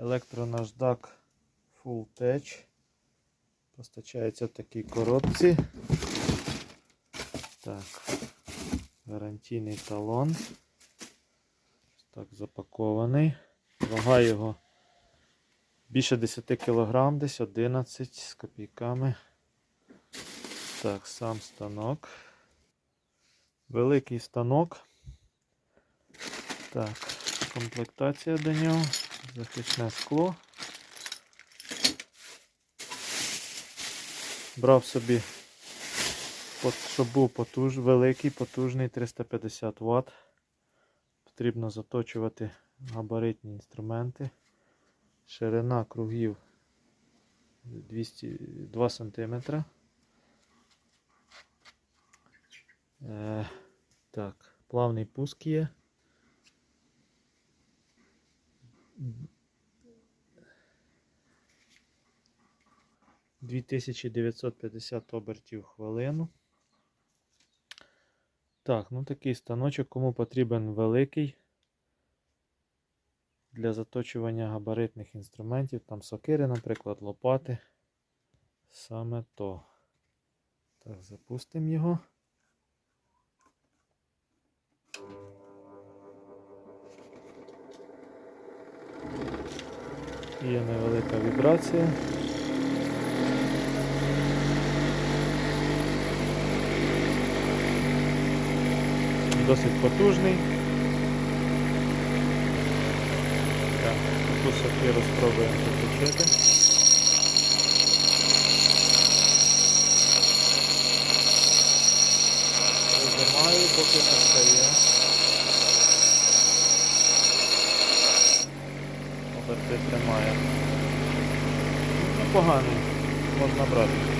Електронаждак Full Tech. Постачається в такій коробці. Так, гарантійний талон. Так, запакований. Вага його більше 10 кг, десь 11 з копійками. Так, сам станок. Великий станок. Так, комплектація до нього. Захисне скло. Брав собі, щоб був потуж, великий, потужний 350 Вт. Потрібно заточувати габаритні інструменти. Ширина кругів 202 см. Е, так, плавний пуск є. 2950 обертів хвилину. Так, ну такий станочок, кому потрібен великий для заточування габаритних інструментів, там сокири, наприклад, лопати. Саме то. Так, запустимо його. Є невелика вібрація. Досить потужний. Так, таку сокиру спробуємо заточити. Вижимаю, поки не стає. Тримає. Непоганий, можна брати.